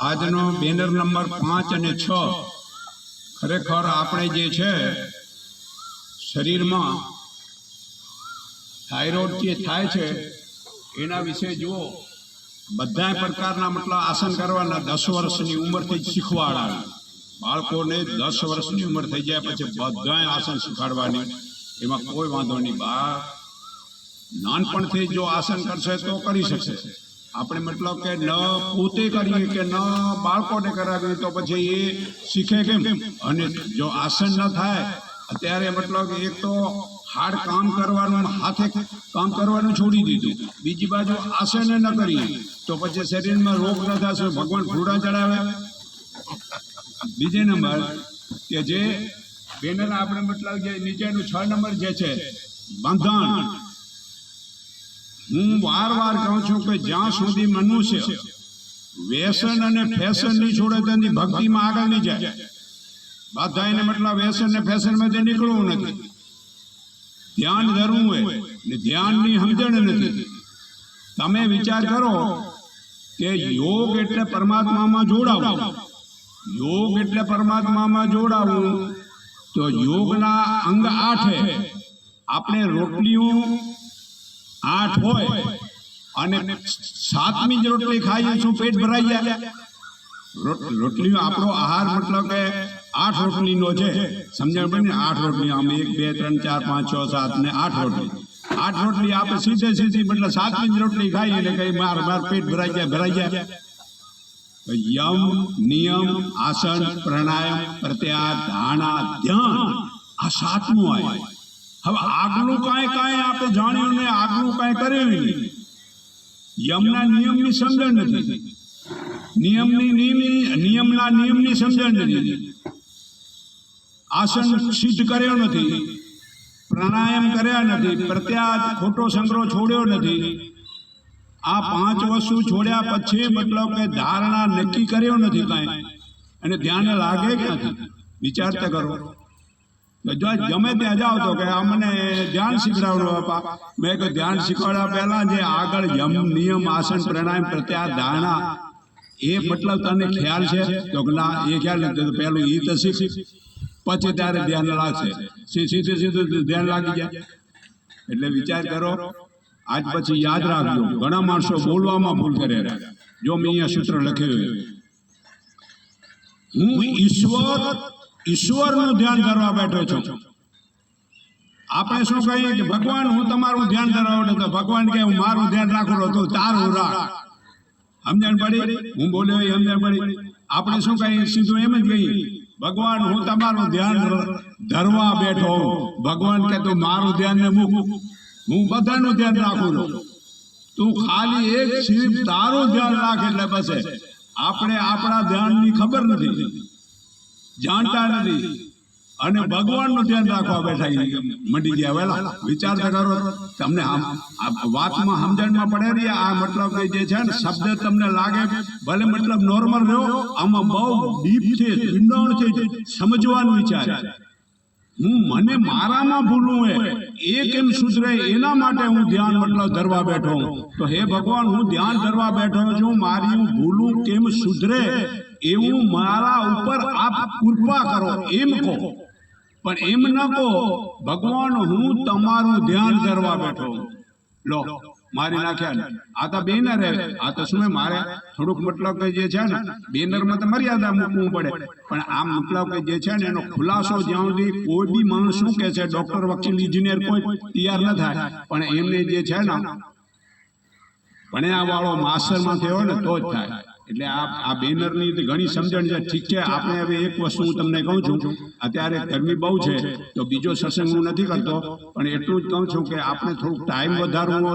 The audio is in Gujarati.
આજનો બેનર નંબર પાંચ અને છ. ખરેખર આપણે જે છે, શરીરમાં થાઇરોઇડ જે થાય છે, એના વિશે જુઓ. બધા પ્રકારના મતલબ આસન કરવાના દસ વર્ષની ઉંમરથી જ શીખવાડાવે. બાળકોને દસ વર્ષની ઉંમર થઈ જાય પછી બધાય આસન શીખવાડવાની. એમાં કોઈ વાંધો નહીં. બા, નાનપણથી જો આસન કરશે તો કરી શકશે. આપણે મતલબ કે ન પોતે કરીએ કે ન બાળકોને કરાવીએ તો પછી એ શીખે કેમ? અને જો આસન ન થાય, અત્યારે મતલબ એક તો હાડ કામ કરવાનું હાથે કામ કરવાનું છોડી દીધું. બીજી બાજુ આસન ન કરીએ, તો પછી શરીરમાં રોગ ન થશે ભગવાન ફૂડા ચડાવે? બીજે નંબર કે જે બેનર આપણે મતલબ જે નીચેનું છ નંબર જે છે બંધન હું વાર વાર કહું છું કે જ્યાં સુધી મનુષ્ય વ્યસન અને ફેશન નહીં છોડે તેની ભક્તિમાં આગળ નહીં જાય. બધા મતલબ વ્યસન ને ફેશનમાંથી નીકળવું નથી. ધ્યાન ધરવું હોય ને ધ્યાનની સમજણ નથી. તમે વિચાર કરો કે યોગ એટલે પરમાત્મામાં જોડાવું. યોગ એટલે પરમાત્મામાં જોડાવું તો યોગના અંગ આઠે. આપણે રોટલીઓ આઠ હોય અને સાતમી જ રોટલી ખાઈએ શું પેટ ભરાઈ જાય. રોટ- રોટલીઓ આપણો આહાર મતલબ કે આઠ રોટલીનો છે. સમજણ પડે ને? આઠ રોટલી આમ એક બે ત્રણ ચાર પાંચ છ સાત ને આઠ રોટલી. આઠ રોટલી આપણે સીધે સીધી મતલબ સાતમી જ રોટલી ખાઈએ એટલે કઈ માર માર પેટ ભરાઈ જાય ભરાઈ જાય. યમ નિયમ આસન પ્રાણાયામ પ્રત્યાર ધારણા ધ્યાન આ સાતમું આવ્યું હવે આગલું કાંઈ કાંઈ આપણે જાણ્યું ને આગલું કાંઈ કર્યું નહીં. યમના નિયમની સમજણ નથી. નિયમની નિયમની, નિયમના નિયમની સમજણ નથી. આસન સિદ્ધ કર્યો નથી. પ્રાણાયામ કર્યા નથી. પ્રત્યાત ખોટો સંગ્રહ છોડ્યો નથી. આ પાંચ વસ્તુ છોડ્યા પછી મતલબ કે ધારણા નક્કી કર્યો નથી કાંઈ. અને ધ્યાન લાગે ક્યાંથી? વિચારતા કરો. જો ગમે ત્યાં જાઓ તો કે અમને ધ્યાન શીખડાવડો બાપા મેં કહ્યું ધ્યાન શીખવાડ્યા પહેલા જે આગળ યમ નિયમ આસન પ્રાણાયામ પ્રત્યાહાર ધારણા એ મતલબ તને ખ્યાલ છે તો કે ના એ ખ્યાલ નથી તો પહેલું એ તો શીખ પછી ત્યારે ધ્યાન લાગશે સી- સીધું સીધું ધ્યાન લાગી જાય એટલે વિચાર કરો, આજ પછી યાદ રાખજો, ઘણા માણસો બોલવામાં ભૂલ કરે જો મેં અહીંયા સૂત્ર લખ્યું છે. હું ઈશ્વર ઈશ્વરનું ધ્યાન ધરવા બેઠો છું. આપણે શું કહીએ કે ભગવાન, હું તમારું ધ્યાન ધરાવું તો ભગવાન કે હું મારું ધ્યાન રાખું તો તારું રાખ. સમજણ પડી? હું બોલ્યો, એ સમજણ પડી. આપણે શું કહીએ? સીધું એમ જ કહીએ. ભગવાન, હું તમારું ધ્યાન ધરવા બેઠો ભગવાન કે તું મારું ધ્યાન ને મૂક. હું બધાનું ધ્યાન રાખું છું. તું ખાલી એક સિર્ફ તારું ધ્યાન રાખ એટલે બસે. આપણે આપણા ધ્યાનની ખબર નથી. જાણતા નથી. અને ભગવાનનું ધ્યાન રાખવા બેઠા મટી મંડી ગયા વેલા વિચાર તો કરો. તમને આમ વાતમાં સમજણમાં પડે રહી આ મતલબ કે જે છે ને શબ્દ તમને લાગે. ભલે મતલબ નોર્મલ રહ્યો આમાં બહુ ડીપ છે ઊંડાણ છે સમજવાનું વિચાર હું મને મારામાં ભૂલું એ એ કેમ સુધરે? એના માટે હું ધ્યાન મતલબ ધરવા બેઠો તો હે ભગવાન હું ધ્યાન ધરવા બેઠો છું. મારી હું ભૂલું કેમ સુધરે? એવું મારા ઉપર આપ કૃપા કરો એમ કહો. પણ એમ ન કહો ભગવાન હું તમારું ધ્યાન કરવા બેઠો લો મારી નાખ્યા આ તો બેનર હે. આ તો શું મારે થોડુંક મતલબ કે જે છે ને બેનરમાં તો મર્યાદા મૂકવું પડે. પણ આ મતલબ કે જે છે ને એનો ખુલાસો જ્યાં સુધી કોઈ બી માણસ શું કે છે ડોક્ટર વકીલ ઇજનેર કોઈ તૈયાર ન થાય. પણ એમને જે છે ને ભણ્યા વાળો માસ્ટરમાં થયો ને તો જ થાય. એટલે આ આ બેનરની ઘણી સમજણ છે. ઠીક છે, આપણે હવે એક વસ્તુ હું તમને કહું છું. અત્યારે ગરમી બહુ છે, તો બીજો સત્સંગ હું નથી કરતો, પણ એટલું જ કહું છું કે આપણે થોડુંક ટાઈમ વધારવો